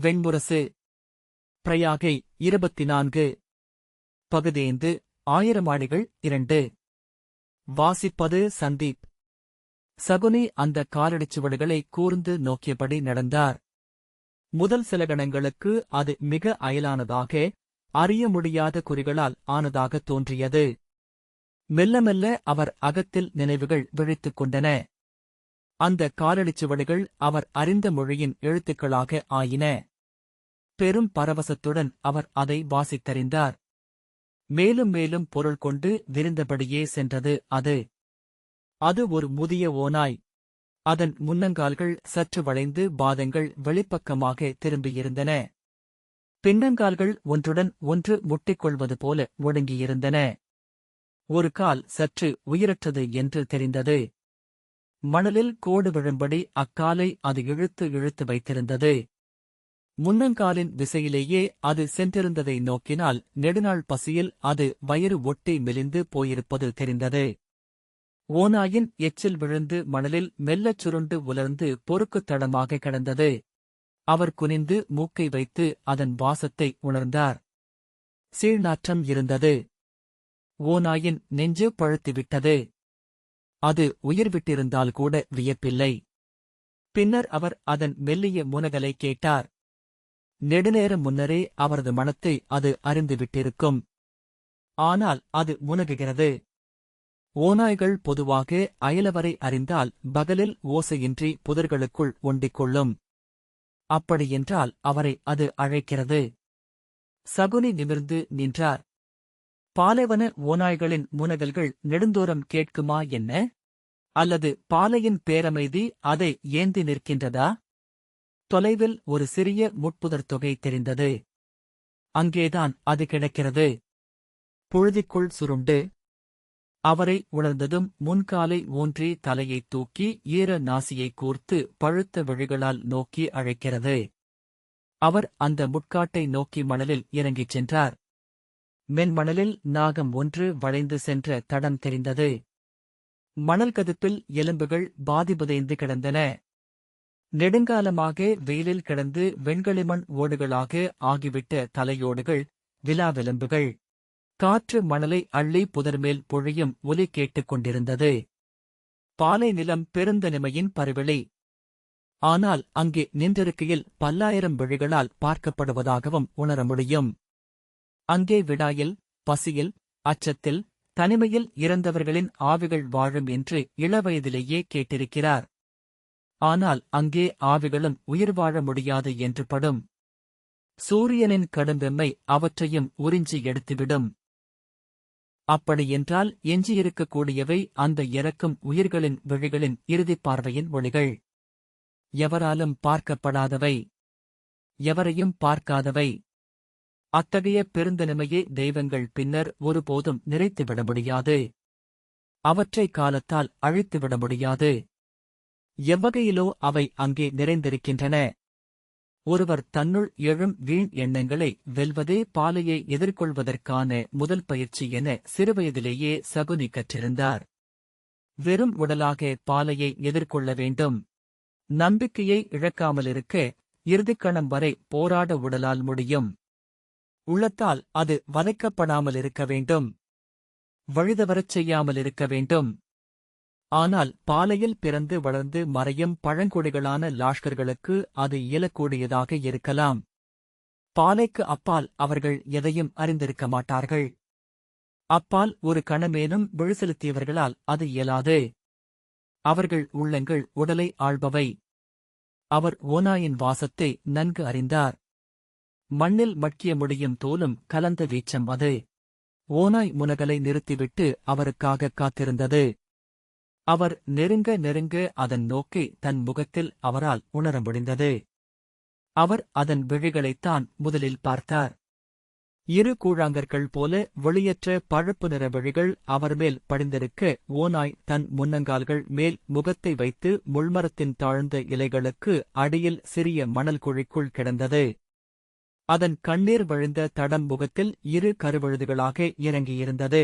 வெண்முரசு. பிரயாகை இருபத்தி நான்கு பகுதேந்து ஆயிரமாடிகள் இரண்டு. வாசிப்பது சந்தீப். சகுனி அந்த காலடிச்சுவடுகளை கூர்ந்து நோக்கியபடி நடந்தார். முதல் சில கணங்களுக்கு அது மிக அயலானதாக அறிய முடியாத குறிகளால் ஆனதாக தோன்றியது. மெல்ல மெல்ல அவர் அகத்தில் நினைவுகள் விழித்துக் கொண்டன. அந்த காலடிச்சுவடுகள் அவர் அறிந்த மொழியின் எழுத்துக்களாக ஆயின. பெரும் பரவசத்துடன் அவர் அதை வாசித்தறிந்தார். மேலும் மேலும் பொருள் கொண்டு விரிந்தபடியே சென்றது அது. அது ஒரு முதிய ஓனாய் அதன் முன்னங்கால்கள் சற்று வளைந்து பாதங்கள் வெளிப்பக்கமாக திரும்பியிருந்தன. பின்னங்கால்கள் ஒன்றுடன் ஒன்று முட்டிக்கொள்வது போல ஒடுங்கியிருந்தன. ஒரு கால் சற்று உயிரற்றது என்று தெரிந்தது. மணலில் கோடு விழும்படி அக்காலை அது இழுத்து இழுத்து வைத்திருந்தது. முன்னங்காலின் திசையிலேயே அது சென்றிருந்ததை நோக்கினால் நெடுநாள் பசியில் அது வயிறு ஒட்டி மெலிந்து போயிருப்பது தெரிந்தது. ஓநாயின் எச்சில் விழுந்து மணலில் மெல்லச் சுருண்டு உலர்ந்து பொறுக்குத் தடமாக கிடந்தது. அவர் குனிந்து மூக்கை வைத்து அதன் வாசத்தை உணர்ந்தார். சீழ்நாற்றம் இருந்தது. ஓநாயின் நெஞ்சு பழுத்துவிட்டது. அது உயிர் விட்டிருந்தால் கூட வியப்பில்லை. பின்னர் அவர் அதன் மெல்லிய முனகலை கேட்டார். நெடுநேரம் முன்னரே அவரது மனத்தை அது அறிந்துவிட்டிருக்கும். ஆனால் அது முனகுகிறது. ஓநாய்கள் பொதுவாக அயலவரை அறிந்தால் பகலில் ஓசையின்றி புதர்களுக்குள் ஒண்டிக்கொள்ளும். அப்படியென்றால் அவரை அது அழைக்கிறது. சகுனி நிமிர்ந்து நின்றார். பாலைவன ஓநாய்களின் முனகல்கள் நெடுந்தூரம் கேட்குமா என்ன? அல்லது பாலையின் பேரமைதி அதை ஏந்தி நிற்கின்றதா? தொலைவில் ஒரு சிறிய முட்புதர் தொகை தெரிந்தது. அங்கேதான் அது கிடக்கிறது. புழுதிக்குள் சுருண்டு. அவரை உணர்ந்ததும் முன்காலை ஊன்றி தலையைத் தூக்கி ஈர நாசியை கூர்த்து பழுத்த விழிகளால் நோக்கி அழைக்கிறது. அவர் அந்த முட்காட்டை நோக்கி மணலில் இறங்கிச் சென்றார். மென்மணலில் நாகம் ஒன்று வளைந்து சென்ற தடம் தெரிந்தது. மணல் கதுப்பில் எலும்புகள் பாதிபுதைந்து கிடந்தன. நெடுங்காலமாக வெயிலில் கிடந்து வெண்களிமண் ஓடுகளாக ஆகிவிட்ட தலையோடுகள் விலாவெலும்புகள் காற்று மணலை அள்ளி புதர்மேல் பொழியும் ஒலி கேட்டுக் கொண்டிருந்தது. பாலை நிலம் பெருந்தனிமையின் பருவிளை ஆனால் அங்கே நின்றிருக்கையில் பல்லாயிரம் விழிகளால் பார்க்கப்படுவதாகவும் உணர முடியும். அங்கே விடாயில் பசியில் அச்சத்தில் தனிமையில் இறந்தவர்களின் ஆவிகள் வாழும் என்று இளவயதிலேயே கேட்டிருக்கிறார். ஆனால் அங்கே ஆவிகளும் உயிர் வாழ முடியாது என்று படும். சூரியனின் கடும்பெம்மை அவற்றையும் உறிஞ்சி எடுத்துவிடும். அப்படியென்றால் எஞ்சியிருக்கக்கூடியவை அந்த இறக்கும் உயிர்களின் விழிகளின் இறுதிப் பார்வையின் ஒளிகள். எவராலும் பார்க்கப்படாதவை. எவரையும் பார்க்காதவை. அத்தகைய பெருந்தனிமையை தெய்வங்கள் பின்னர் ஒருபோதும் நிறைத்துவிட முடியாது அவற்றை காலத்தால் அழித்துவிட முடியாது எவ்வகையிலோ அவை அங்கே நிறைந்திருக்கின்றன. ஒருவர் தன்னுள் எழும் வீண் எண்ணங்களை வெல்வதே பாலையை எதிர்கொள்வதற்கான முதல் பயிற்சி என சிறுவயதிலேயே சகுனி கற்றிருந்தார். வெறும் உடலாக பாலையை எதிர்கொள்ள வேண்டும். நம்பிக்கையை இழக்காமலிருக்க இறுதிக்கணம் வரை போராட உடலால் முடியும். உள்ளத்தால் அது வதைக்கப்படாமல் இருக்க வேண்டும். வழுதவரச் செய்யாமல் இருக்க வேண்டும். ஆனால் பாலையில் பிறந்து வளர்ந்து மறையும் பழங்குடிகளான லாஷ்கர்களுக்கு அது இயலக்கூடியதாக இருக்கலாம். பாலைக்கு அப்பால் அவர்கள் எதையும் அறிந்திருக்க மாட்டார்கள். அப்பால் ஒரு கணமேனும் விழுசெலுத்தியவர்களால் அது இயலாது. அவர்கள் உள்ளங்கள் உடலை ஆள்பவை. அவர் ஓனாயின் வாசத்தை நன்கு அறிந்தார். மண்ணில் மட்கிய முடியும் தோலும் கலந்த வீச்சம் அது. ஓனாய் முனகலை நிறுத்திவிட்டு அவருக்காக காத்திருந்தது. அவர் நெருங்க நெருங்க அதன் நோக்கை தன் முகத்தில் அவரால் உணர முடிந்தது. அவர் அதன் விழிகளைத்தான் முதலில் பார்த்தார். இரு கூழாங்கற்கள் போல வெளியற்ற பழுப்பு நிற விழிகள் அவர் மேல் படிந்திருக்க ஓநாய் தன் முன்னங்கால்கள் மேல் முகத்தை வைத்து முள்மரத்தின் தாழ்ந்த இலைகளுக்கு அடியில் சிறிய மணல் குழிக்குள் கிடந்தது. அதன் கண்ணீர் விழுந்த தடம் முகத்தில் இரு கருவழுதுகளாக இறங்கியிருந்தது.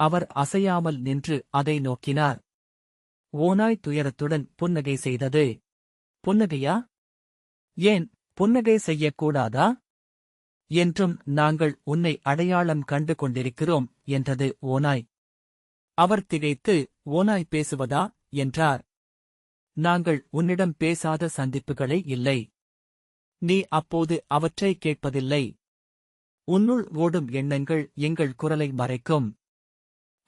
அவர் அசையாமல் நின்று அதை நோக்கினார். ஓனாய் துயரத்துடன் புன்னகை செய்தது. புன்னகையா? ஏன் புன்னகை செய்யக்கூடாதா? என்றும் நாங்கள் உன்னை அடையாளம் கண்டு கொண்டிருக்கிறோம் என்றது ஓநாய். அவர் திகைத்து ஓனாய் பேசுவதா? என்றார். நாங்கள் உன்னிடம் பேசாத சந்திப்புகளே இல்லை. நீ அப்போது அவற்றை கேட்பதில்லை. உன்னுள் ஓடும் எண்ணங்கள் எங்கள் குரலை மறைக்கும்.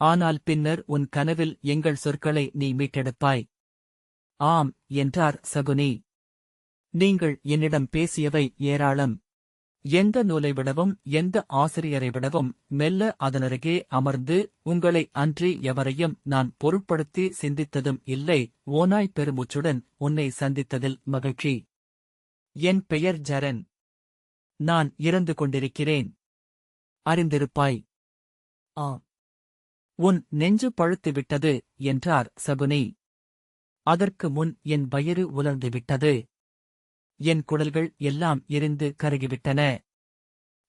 ஆனால் பின்னர் உன் கனவில் எங்கள் சொற்களை நீ மீட்டெடுப்பாய். ஆம் என்றார் சகுனி. நீங்கள் என்னிடம் பேசியவை ஏராளம். எந்த நூலை விடவும் எந்த ஆசிரியரை விடவும் மெல்ல அதனருகே அமர்ந்து உங்களை அன்றி எவரையும் நான் பொருட்படுத்தி சிந்தித்ததும் இல்லை. ஓனாய் பெருமூச்சுடன் உன்னை சந்தித்ததில் மகிழ்ச்சி. என் பெயர் ஜரன். நான் இறந்து கொண்டிருக்கிறேன். அறிந்திருப்பாய். ஆ உன் நெஞ்சு பழுத்து விட்டது என்றார் சகுனி. அதற்கு முன் என் வயிறு உலர்ந்து விட்டது என் குடல்கள் எல்லாம் எரிந்து கருகிவிட்டன.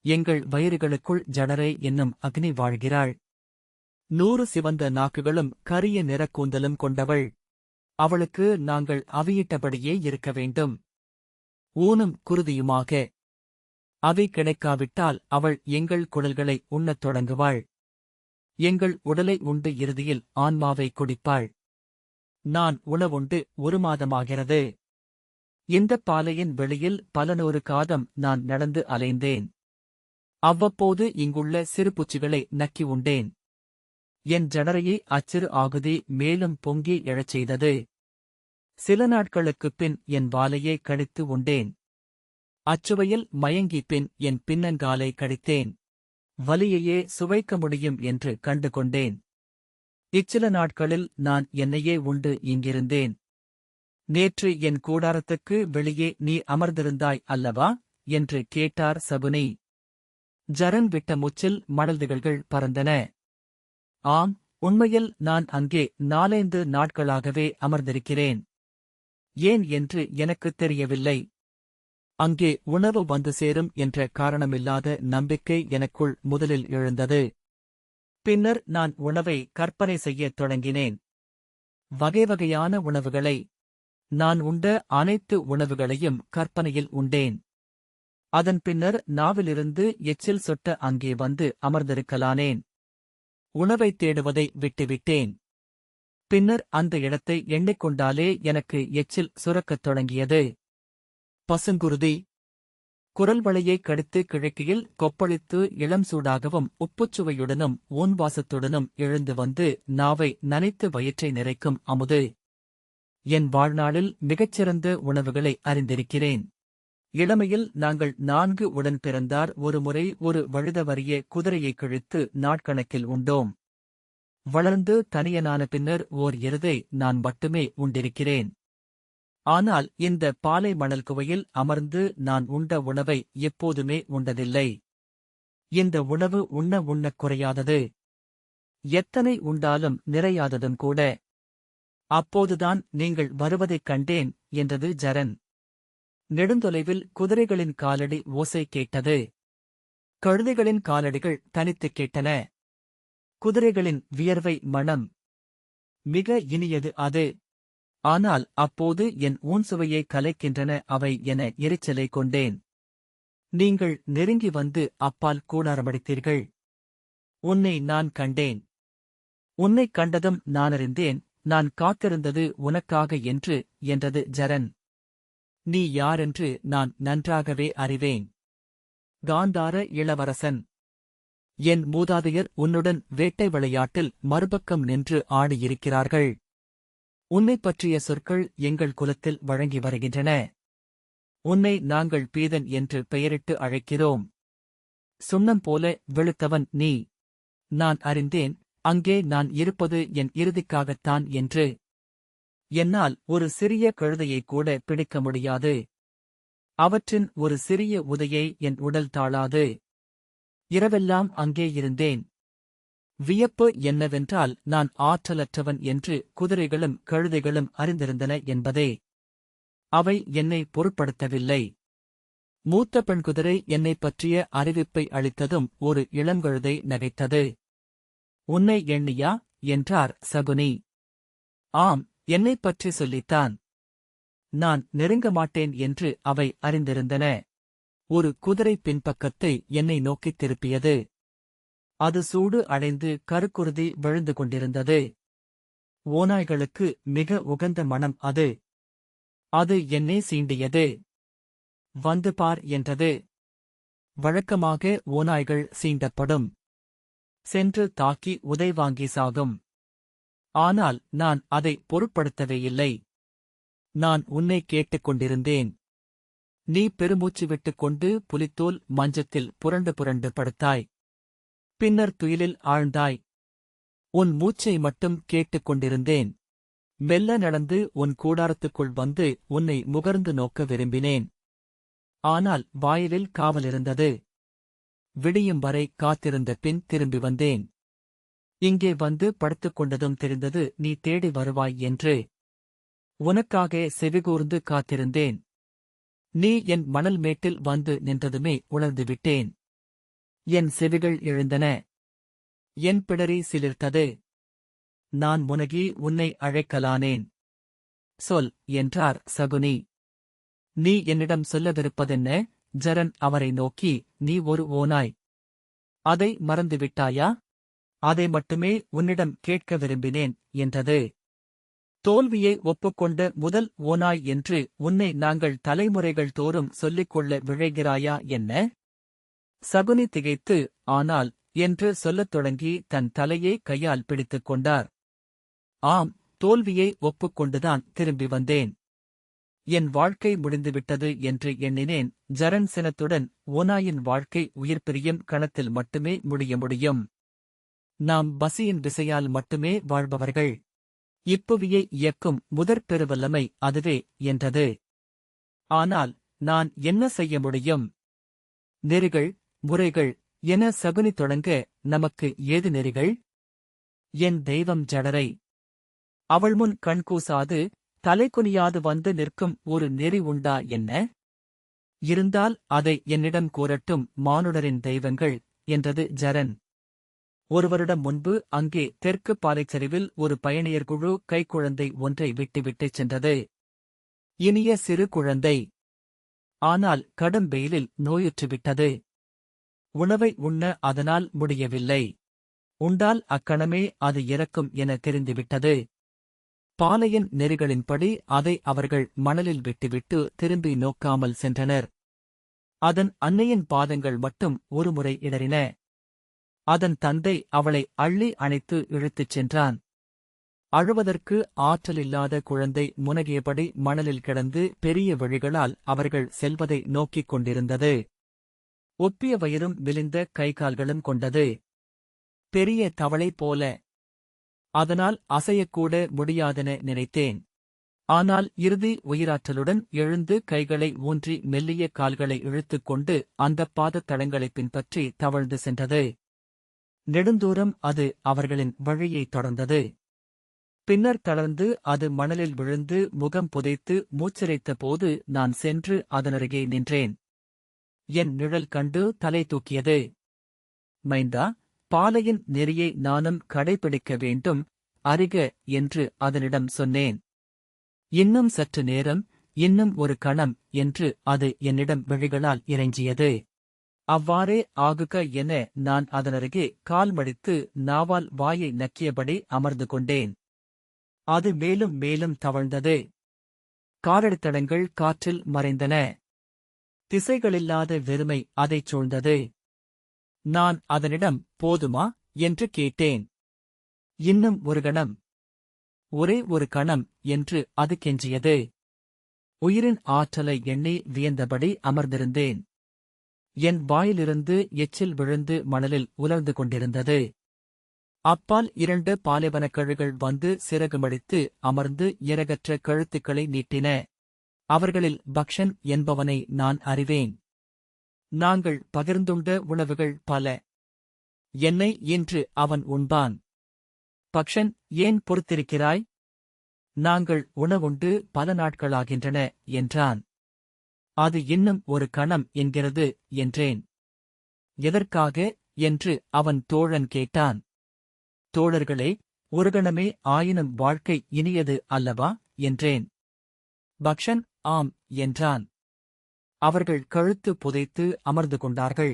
எங்கள் வயிறுகளுக்குள் ஜடரே என்னும் அக்னி வாழ்கிறாள். நூறு சிவந்த நாக்குகளும் கரிய நிறக்கூந்தலும் கொண்டவள். அவளுக்கு நாங்கள் அவியிட்டபடியே இருக்க வேண்டும். ஊனும் குருதியுமாக. அவை கிடைக்காவிட்டால் அவள் எங்கள் குடல்களை உண்ணத் தொடங்குவாள். எங்கள் உடலை உண்டு இறுதியில் ஆன்மாவை குடிப்பாள். நான் உணவுண்டு ஒரு மாதமாகிறது. இந்தப் பாலையின் வெளியில் பல நூறு காதம் நான் நடந்து அலைந்தேன். அவ்வப்போது இங்குள்ள சிறு பூச்சிகளை நக்கி உண்டேன். என் ஜடரையை அச்சிறு ஆகுதி மேலும் பொங்கி எழச் செய்தது. சில நாட்களுக்குப் பின் என் வாலையை கடித்து உண்டேன். அச்சுவையில் மயங்கி பின் என் பின்னங்காலை கடித்தேன். வலியையே சுவைக்க முடியும் என்று கண்டு கொண்டேன். இச்சில நாட்களில் நான் என்னையே உண்டு இங்கிருந்தேன். நேற்று என் கூடாரத்துக்கு வெளியே நீ அமர்ந்திருந்தாய் அல்லவா? என்று கேட்டார் சகுனி ஜரன் விட்ட முச்சில் மடல்திகள்கள் பறந்தன. ஆம் உண்மையில் நான் அங்கே நாலைந்து நாட்களாகவே அமர்ந்திருக்கிறேன். ஏன் என்று எனக்குத் தெரியவில்லை. அங்கே உணவு வந்து சேரும் என்ற காரணமில்லாத நம்பிக்கை எனக்குள் முதலில் எழுந்தது. பின்னர் நான் உணவை கற்பனை செய்யத் தொடங்கினேன். வகை வகையான உணவுகளை நான் உண்ட அனைத்து உணவுகளையும் கற்பனையில் உண்டேன். அதன் பின்னர் நாவிலிருந்து எச்சில் சொட்ட அங்கே வந்து அமர்ந்திருக்கலானேன். உணவைத் தேடுவதை விட்டுவிட்டேன். பின்னர் அந்த இடத்தை எண்ணிக்கொண்டாலே எனக்கு எச்சில் சுரக்கத் தொடங்கியது. பசுங்குருதி. குரல் வளையை கடித்து கிழக்கியில் கொப்பளித்து இளம் சூடாகவும் உப்புச்சுவையுடனும் ஊன்வாசத்துடனும் எழுந்து வந்து நாவை நனைத்து வயிற்றை நிறைக்கும் அமுது. என் வாழ்நாளில் மிகச்சிறந்த உணவுகளை அறிந்திருக்கிறேன். இளமையில் நாங்கள் நான்கு உடன் பிறந்தார். ஒருமுறை ஒரு வழுதவரிய குதிரையை கிழித்து நாட்கணக்கில் உண்டோம். வளர்ந்து தனியனான பின்னர் ஓர் எருதை நான் மட்டுமே உண்டிருக்கிறேன். ஆனால் இந்த பாலை மணல் குவையில் அமர்ந்து நான் உண்ட உணவை எப்போதுமே உண்டதில்லை. இந்த உணவு உண்ண உண்ணக் குறையாதது. எத்தனை உண்டாலும் நிறையாததும் கூட. அப்போதுதான் நீங்கள் வருவதைக் கண்டேன் என்றது ஜரன். நெடுந்தொலைவில் குதிரைகளின் காலடி ஓசை கேட்டது. கழுதைகளின் காலடிகள் தனித்துக் கேட்டன. குதிரைகளின் வியர்வை மணம். மிக இனியது அது. ஆனால் அப்போது என் ஊன் சுவையை கலைக்கின்றன அவை என எரிச்சலை கொண்டேன். நீங்கள் நெருங்கி வந்து அப்பால் கூடாரமடித்தீர்கள் உன்னை நான் கண்டேன். உன்னைக் கண்டதும் நானறிந்தேன் நான் காத்திருந்தது உனக்காக என்று என்றது ஜரன். நீ யாரென்று நான் நன்றாகவே அறிவேன். காந்தார இளவரசன். என் மூதாதையர் உன்னுடன் வேட்டை விளையாட்டில் மறுபக்கம் நின்று ஆடியிருக்கிறார்கள். உன்னைப் பற்றிய சொற்கள் எங்கள் குலத்தில் வழங்கி வருகின்றன. உன்னை நாங்கள் பீதன் என்று பெயரிட்டு அழைக்கிறோம். சுண்ணம் போல வெளுத்தவன் நீ. நான் அறிந்தேன் அங்கே நான் இருப்பது என் இறுதிக்காகத்தான் என்று. என்னால் ஒரு சிறிய கழுதையைக் கூட பிடிக்க முடியாது. அவற்றின் ஒரு சிறிய உதையை என் உடல் தாழாது. இரவெல்லாம் அங்கே இருந்தேன். வியப்பு என்னவென்றால் நான் ஆற்றலற்றவன் என்று குதிரைகளும் கழுதைகளும் அறிந்திருந்தன என்பதே. அவை என்னை பொருட்படுத்தவில்லை. மூத்த பெண் குதிரை என்னைப் பற்றிய அறிவிப்பை அளித்ததும் ஒரு இளங்கழுதை நகைத்தது. உன்னை எண்ணியா? என்றார் சகுனி. ஆம் என்னைப் பற்றி சொல்லித்தான். நான் நெருங்க மாட்டேன் என்று அவை அறிந்திருந்தன. ஒரு குதிரை பின்பக்கத்தை என்னை நோக்கித் திருப்பியது. அது சூடு அடைந்து கருக்குருதி விழுந்து கொண்டிருந்தது. ஓநாய்களுக்கு மிக உகந்த மனம் அது. அது என்னை சீண்டியது. வந்து பார் என்றது. வழக்கமாக ஓநாய்கள் சீண்டப்படும். சென்று தாக்கி உதை வாங்கி சாகும். ஆனால் நான் அதை பொருட்படுத்தவே இல்லை. நான் உன்னை கேட்டுக் கொண்டிருந்தேன். நீ பெருமூச்சு விட்டுக் கொண்டு புலித்தோல் மஞ்சத்தில் புரண்டு புரண்டு படுத்தாய். பின்னர் துயிலில் ஆழ்ந்தாய். உன் மூச்சை மட்டும் கேட்டுக் கொண்டிருந்தேன். மெல்ல நடந்து உன் கூடாரத்துக்குள் வந்து உன்னை முகர்ந்து நோக்க விரும்பினேன். ஆனால் வாயிலில் காவலிருந்தது விடியும் வரை காத்திருந்த பின் திரும்பி வந்தேன். இங்கே வந்து படுத்துக் கொண்டதும் தெரிந்தது நீ தேடி வருவாய் என்று. உனக்காக செவிகூர்ந்து காத்திருந்தேன். நீ என் மணல் மேட்டில் வந்து நின்றதுமே உணர்ந்து விட்டேன். என் செவிகள் எழுந்தன. என் பிடரி சிலிர்த்தது. நான் முனகி உன்னை அழைக்கலானேன். சொல் என்றார் சகுனி. நீ என்னிடம் சொல்லவிருப்பதென்ன? ஜரன் அவரை நோக்கி நீ ஒரு ஓனாய் அதை மறந்துவிட்டாயா? அதை மட்டுமே உன்னிடம் கேட்க விரும்பினேன் என்றது. தோல்வியை ஒப்புக்கொண்ட முதல் ஓனாய் என்று உன்னை நாங்கள் தலைமுறைகள் தோறும் சொல்லிக் கொள்ள விழைகிறாயா என்ன? சகுனி திகைத்து ஆனால் என்று சொல்லத் தொடங்கி தன் தலையை கையால் பிடித்துக் கொண்டார். ஆம் தோல்வியை ஒப்புக்கொண்டுதான் திரும்பி வந்தேன். என் வாழ்க்கை முடிந்துவிட்டது என்று எண்ணினேன். ஜரன் சினத்துடன் ஓனாயின் வாழ்க்கை உயிர் பிரியும் கணத்தில் மட்டுமே முடிய முடியும். நாம் பசியின் விசையால் மட்டுமே வாழ்பவர்கள். இப்புவியை இயக்கும் முதற் பெருவல்லமை அதுவே என்றது. ஆனால் நான் என்ன செய்ய முடியும்? நெறிகள் முறைகள் என சகுனி தொடங்க நமக்கு ஏது நெறிகள்? என் தெய்வம் ஜடரை அவள் முன் கண்கூசாது தலைக்குனியாது வந்து நிற்கும் ஒரு நெறி உண்டா என்ன? இருந்தால் அதை என்னிடம் கூறட்டும் மானுடரின் தெய்வங்கள் என்றது ஜரன். ஒரு வருடம் முன்பு அங்கே தெற்கு பாலைச்சரிவில் ஒரு பயணியர் குழு கைக்குழந்தை ஒன்றை விட்டுவிட்டுச் சென்றது. இனிய சிறு குழந்தை. ஆனால் கடும் வெயிலில் நோயுற்றுவிட்டது உணவை உண்ண அதனால் முடியவில்லை. உண்டால் அக்கணமே அது இறக்கும் என தெரிந்துவிட்டது. பாலையின் நெறிகளின்படி அதை அவர்கள் மணலில் விட்டுவிட்டு திரும்பி நோக்காமல் சென்றனர். அதன் அன்னையின் பாதங்கள் மட்டும் ஒருமுறை இடறின. அதன் தந்தை அவளை அள்ளி அணைத்து இழுத்துச் சென்றான். அழுவதற்கு ஆற்றலில்லாத குழந்தை முனகியபடி மணலில் கிடந்து பெரிய வழிகளால் அவர்கள் செல்வதை நோக்கிக் கொண்டிருந்தது. ஒப்பிய வயிறும் விளிந்த கைகால்களும் கொண்டது. பெரிய தவளை போல. அதனால் அசையக்கூட முடியாதென நினைத்தேன். ஆனால் இறுதி உயிராற்றலுடன் எழுந்து கைகளை ஊன்றி மெல்லிய கால்களை இழுத்துக் கொண்டு அந்தப் பாதத் தடங்களைப் பின்பற்றி தவழ்ந்து சென்றது. நெடுந்தூரம் அது அவர்களின் வழியைத் தொடர்ந்தது. பின்னர் தளர்ந்து அது மணலில் விழுந்து முகம் புதைத்து மூச்சிரைத்த போது நான் சென்று அதனருகே நின்றேன். என் நிழல் கண்டு தலை தூக்கியது. மைந்தா பாலையின் நெறியை நானும் கடைபிடிக்க வேண்டும் அறிக என்று அதனிடம் சொன்னேன். இன்னும் சற்று நேரம் இன்னும் ஒரு கணம் என்று அது என்னிடம் விழிகளால் இறைஞ்சியது அவ்வாறே ஆகுக என நான் அதனருகே கால் மடித்து நாவால் வாயை நக்கியபடி அமர்ந்து கொண்டேன். அது மேலும் மேலும் தவழ்ந்தது. காரடித்தடங்கள் காற்றில் மறைந்தன. திசைகளில்லாத வெறுமை அதைச் சூழ்ந்தது. நான் அதனிடம் போதுமா என்று கேட்டேன். இன்னும் ஒரு கணம். ஒரே ஒரு கணம் என்று அது கெஞ்சியது. உயிரின் ஆற்றலை எண்ணி வியந்தபடி அமர்ந்திருந்தேன். என் வாயிலிருந்து எச்சில் விழுந்து மணலில் உலர்ந்து கொண்டிருந்தது. அப்பால் இரண்டு பாலைவனக் கழுகள் வந்து சிறகுமடித்து அமர்ந்து இறகற்ற கழுத்துக்களை நீட்டின. அவர்களில் பக்ஷன் என்பவனை நான் அறிவேன். நாங்கள் பகிர்ந்துண்ட உணவுகள் பல. என்னை இன்று அவன் உண்பான். பக்ஷன் ஏன் பொறுத்திருக்கிறாய்? நாங்கள் உணவுண்டு பல நாட்களாகின்றன என்றான். அது இன்னும் ஒரு கணம் என்கிறது என்றேன். எதற்காக? என்று அவன் தோழன் கேட்டான். தோழர்களே ஒரு கணமே ஆயினும் வாழ்க்கை இனியது அல்லவா? என்றேன். பக்ஷன் ஆம் என்றான். அவர்கள் கழுத்து புதைத்து அமர்ந்து கொண்டார்கள்.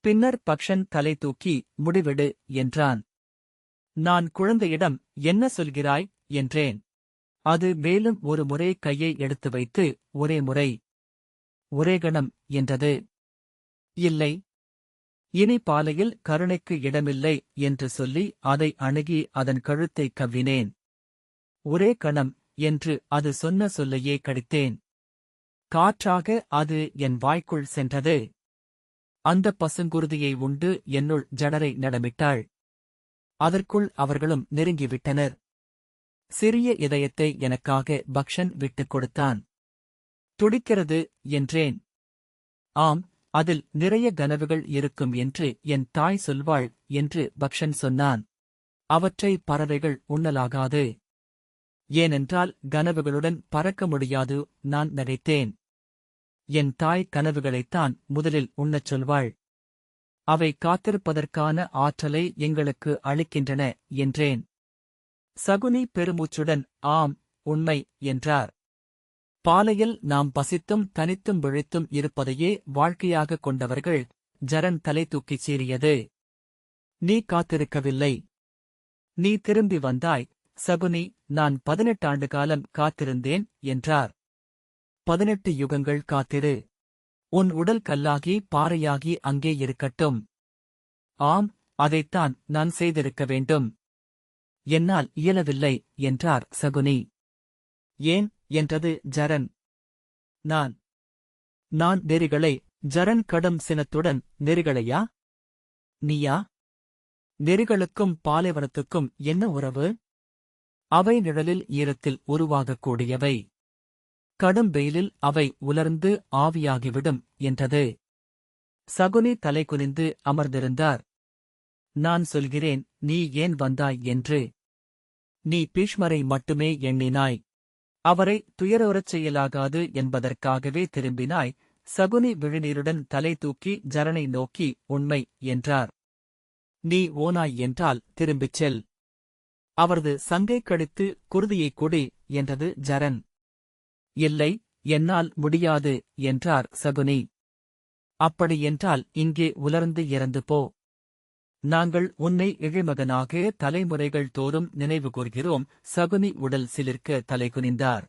பின்னர் பக்ஷன் தலை தூக்கி முடிவெடு என்றான். நான் குழந்தையிடம் என்ன சொல்கிறாய்? என்றேன். அது மேலும் ஒரு முறை கையை எடுத்து வைத்து ஒரே முறை. ஒரே கணம் என்றது. இல்லை. இனி பாலையில் கருணைக்கு இடமில்லை என்று சொல்லி அதை அணுகி அதன் கழுத்தை கவ்வினேன். ஒரே கணம் என்று அது சொன்ன சொல்லையே கடித்தேன். காற்றாக அது என் வாய்க்குள் சென்றது. அந்த பசுங்குருதியை உண்டு என்னுள் ஜடரை நடமிட்டாள். அதற்குள் அவர்களும் நெருங்கிவிட்டனர். சிறிய இதயத்தை எனக்காக பக்ஷன் விட்டுக் கொடுத்தான். துடிக்கிறது என்றேன். ஆம் அதில் நிறைய கனவுகள் இருக்கும் என்று என் தாய் சொல்வாள் என்று பக்ஷன் சொன்னான். அவற்றை பறவைகள் உண்ணலாகாது. ஏனென்றால் கனவுகளுடன் பறக்க முடியாது நான் நினைத்தேன். என் தாய் கனவுகளைத்தான் முதலில் உண்ணச் சொல்வாள். அவை காத்திருப்பதற்கான ஆற்றலை எங்களுக்கு அளிக்கின்றன என்றேன். சகுனி பெருமூச்சுடன் ஆம் உண்மை என்றார். பாலையில் நாம் பசித்தும் தனித்தும் விழித்தும் இருப்பதையே வாழ்க்கையாகக் கொண்டவர்கள் ஜரன் தலை தூக்கிச் சீறியது. நீ காத்திருக்கவில்லை. நீ திரும்பி வந்தாய். சகுனி நான் பதினெட்டு ஆண்டு காலம் காத்திருந்தேன் என்றார். பதினெட்டு யுகங்கள் காத்திரு. உன் உடல் கல்லாகி பாறையாகி அங்கே இருக்கட்டும். ஆம் அதைத்தான் நான் செய்திருக்க வேண்டும். என்னால் இயலவில்லை என்றார் சகுனி. ஏன்? என்றது ஜரன். நான். நான் நெறிகளை ஜரன் கடும் சினத்துடன் நெறிகளையா? நீயா? நெறிகளுக்கும் பாலைவனத்துக்கும் என்ன உறவு? அவை நிழலில் ஈரத்தில் உருவாகக்கூடியவை. கடும் வெயிலில் அவை உலர்ந்து ஆவியாகிவிடும் என்றது. சகுனி தலை குனிந்து அமர்ந்திருந்தார். நான் சொல்கிறேன் நீ ஏன் வந்தாய் என்று. நீ பீஷ்மரை மட்டுமே எண்ணினாய். அவரை துயரோரச் செய்யலாகாது என்பதற்காகவே திரும்பினாய். சகுனி விழுநீருடன் தலை தூக்கி ஜரனை நோக்கி உண்மை என்றார். நீ ஓனாய் என்றால் திரும்பிச் செல். அவரது சங்கை கடித்து குருதியைக் குடி என்றது ஜரன். இல்லை என்னால் முடியாது என்றார் சகுனி. அப்படியென்றால் இங்கே உலர்ந்து இறந்து போ. நாங்கள் உன்னை இழைமகனாக தலைமுறைகள் தோறும் நினைவு கூர்கிறோம் சகுனி உடல் சிலிர்க்க தலைகுனிந்தார்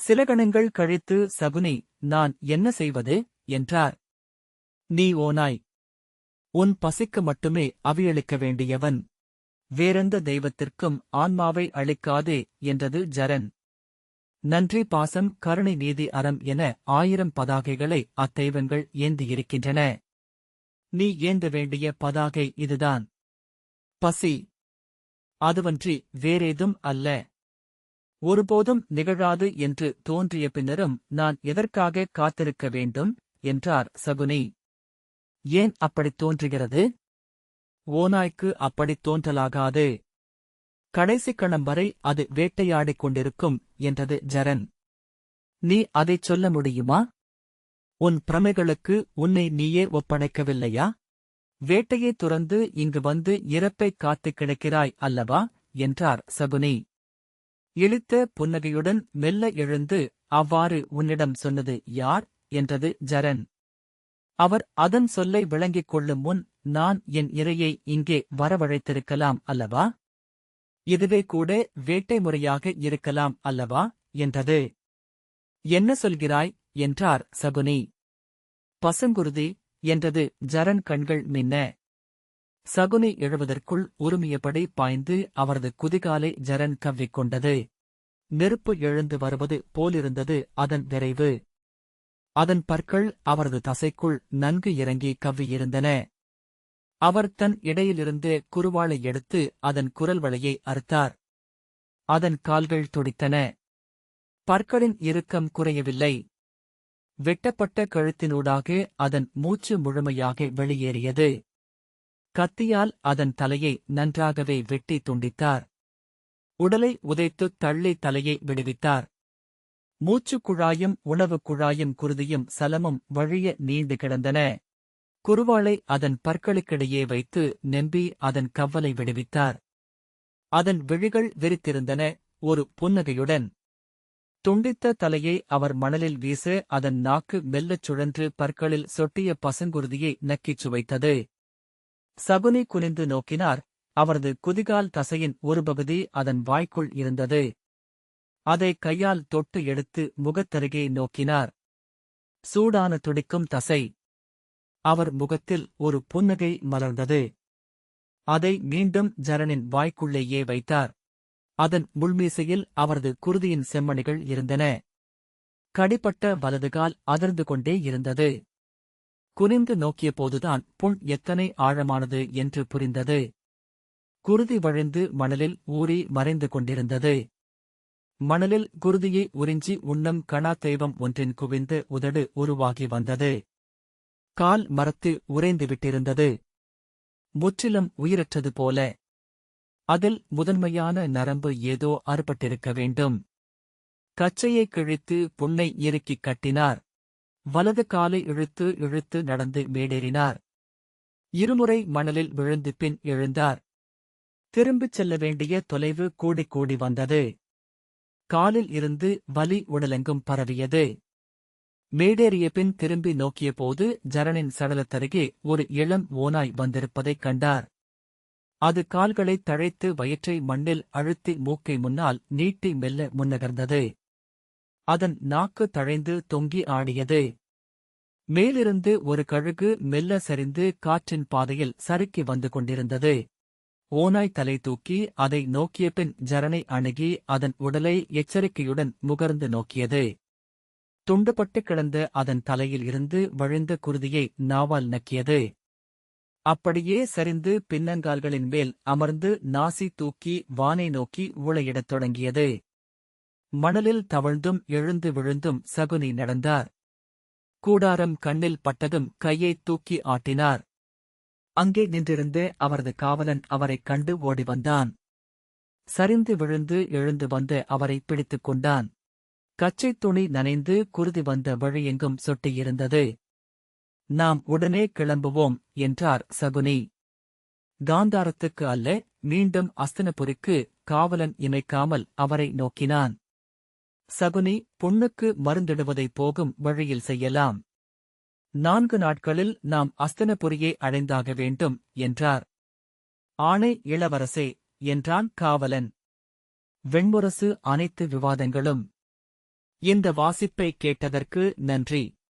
சில கணங்கள் கழித்து சகுனி நான் என்ன செய்வது? என்றார். நீ ஓனாய் உன் பசிக்கு மட்டுமே அவியளிக்க வேண்டியவன். வேறெந்த தெய்வத்திற்கும் ஆன்மாவை அளிக்காதே என்றது ஜரன். நன்றி பாசம் கருணை நீதி அறம் என ஆயிரம் பதாகைகளை அத்தெய்வங்கள் ஏந்தியிருக்கின்றன. நீ ஏந்த வேண்டிய பதாகை இதுதான். பசி. அதுவன்றி வேறேதும் அல்ல. ஒருபோதும் நிகழாது என்று தோன்றிய பின்னரும் நான் எதற்காக காத்திருக்க வேண்டும்? என்றார் சகுனி. ஏன் அப்படித் தோன்றுகிறது? ஓநாய்க்கு அப்படித் தோன்றலாகாது. கடைசி கணம் வரை அது வேட்டையாடிக் கொண்டிருக்கும் என்றது ஜரன். நீ அதைச் சொல்ல முடியுமா? உன் பிரமைகளுக்கு உன்னை நீயே ஒப்படைக்கவில்லையா? வேட்டையை துறந்து இங்கு வந்து இறப்பைக் காத்துக் கிடக்கிறாய் அல்லவா? என்றார் சகுனி. இழுத்த புன்னகையுடன் மெல்ல எழுந்து அவ்வாறு உன்னிடம் சொன்னது யார்? என்றது ஜரன். அவர் அதன் சொல்லை விளங்கிக் கொள்ளும் முன் நான் என் இரையை இங்கே வரவழைத்திருக்கலாம் அல்லவா? இதுவே கூட வேட்டை முறையாக இருக்கலாம் அல்லவா? என்றது. என்ன சொல்கிறாய்? என்றார் சகுனி. பசுங்குருதி என்றது ஜரன் கண்கள் மின்ன. சகுனி எழுவதற்குள் உரிமையபடி பாய்ந்து அவரது குதிகாலை ஜரன் கவ்விக் கொண்டது நெருப்பு எழுந்து வருவது போலிருந்தது அதன் விரைவு. அதன் பற்கள் அவரது தசைக்குள் நன்கு இறங்கி கவ்வியிருந்தன. அவர் தன் இடையிலிருந்து குருவாளை எடுத்து அதன் குரல் வளையை அறுத்தார். அதன் கால்கள் துடித்தன. பற்களின் இறுக்கம் குறையவில்லை. வெட்டப்பட்ட கழுத்தினூடாக அதன் மூச்சு முழுமையாக வெளியேறியது. கத்தியால் அதன் தலையை நன்றாகவே வெட்டி துண்டித்தார். உடலை உதைத்துத் தள்ளி தலையை விடுவித்தார். மூச்சுக் குழாயும் உணவுக் குழாயும் குருதியும் சலமும் வழிய நீண்டு கிடந்தன. குருவாளை அதன் பற்களுக்கிடையே வைத்து நெம்பி அதன் கவ்வலை விடுவித்தார். அதன் விழிகள் விரித்திருந்தன. ஒரு புன்னகையுடன் துண்டித்த தலையை அவர் மணலில் வீச அதன் நாக்கு மெல்லச் சுழன்று பற்களில் சொட்டிய பசங்குருதியை நக்கிச் சுவைத்தது. சகுனி குனிந்து நோக்கினார். அவரது குதிகால் தசையின் ஒரு பகுதி அதன் வாய்க்குள் இருந்தது. அதை கையால் தொட்டு எடுத்து முகத்தருகே நோக்கினார். சூடான துடிக்கும் தசை. அவர் முகத்தில் ஒரு புன்னகை மலர்ந்தது. அதை மீண்டும் ஜரனின் வாய்க்குள்ளேயே வைத்தார். அதன் முள்மீசையில் அவரது குருதியின் செம்மணிகள் இருந்தன. கடிப்பட்ட வலதுகால் அதிர்ந்து கொண்டே இருந்தது. குனிந்து நோக்கிய போதுதான் புண் எத்தனை ஆழமானது என்று புரிந்தது. குருதி வழிந்து மணலில் ஊறி மறைந்து கொண்டிருந்தது. மணலில் குருதியை உறிஞ்சி உண்ணம் கணா தெய்வம் ஒன்றின் குவிந்து உதடு உருவாகி வந்தது. கால் மரத்து உறைந்து விட்டிருந்தது. முற்றிலும் உயிரற்றது போல. அதில் முதன்மையான நரம்பு ஏதோ அறுபட்டிருக்க வேண்டும். கச்சையை கிழித்து புண்ணை இறுக்கிக் கட்டினார். வலது காலை இழுத்து இழுத்து நடந்து மேடேறினார் இருமுறை மணலில் விழுந்து பின் எழுந்தார். திரும்பிச் செல்ல வேண்டிய தொலைவு கூடி கூடி வந்தது. காலில் இருந்து வலி உடலெங்கும் பரவியது. மேடேறிய பின் திரும்பி நோக்கியபோது ஜரனின் சடலத்தருகே ஒரு இளம் ஓனாய் வந்திருப்பதைக் கண்டார். அது கால்களைத் தழைத்து வயிற்றை மண்ணில் அழுத்தி மூக்கை முன்னால் நீட்டி மெல்ல முன்னகர்ந்தது. அதன் நாக்கு தழைந்து தொங்கி ஆடியது. மேலிருந்து ஒரு கழுகு மெல்ல சரிந்து காற்றின் பாதையில் சறுக்கி வந்து கொண்டிருந்தது. ஓனாய் தலை தூக்கி அதை நோக்கிய பின் ஜரனை அணுகி அதன் உடலை எச்சரிக்கையுடன் முகர்ந்து நோக்கியது. துண்டுபட்டு கிடந்த அதன் தலையில் இருந்து வழிந்த குருதியை நாவால் நக்கியது. அப்படியே சரிந்து பின்னங்கால்களின் மேல் அமர்ந்து நாசி தூக்கி வானை நோக்கி ஊழையிடத் தொடங்கியது. மணலில் தவழ்ந்தும் எழுந்து விழுந்தும் சகுனி நடந்தார். கூடாரம் கண்ணில் பட்டதும் கையைத் தூக்கி ஆட்டினார். அங்கே நின்றிருந்த அவரது காவலன் அவரைக் கண்டு ஓடி வந்தான். சரிந்து விழுந்து எழுந்து வந்த அவரை பிடித்துக் கொண்டான். கச்சைத் துணி நனைந்து குருதி வந்த வழியெங்கும் சொட்டியிருந்தது. நாம் உடனே கிளம்புவோம் என்றார் சகுனி. காந்தாரத்துக்கு அல்ல மீண்டும் அஸ்தனபுரிக்கு காவலன் இமைக்காமல் அவரை நோக்கினான். சகுனி பொண்ணுக்கு மருந்திடுவதைப் போகும் வழியில் செய்யலாம். நான்கு நாட்களில் நாம் அஸ்தனபுரியை அடைந்தாக வேண்டும் என்றார். ஆணை இளவரசே என்றான் காவலன். வெண்முரசு அனைத்து விவாதங்களும். இந்த வாசிப்பை கேட்டதற்கு நன்றி.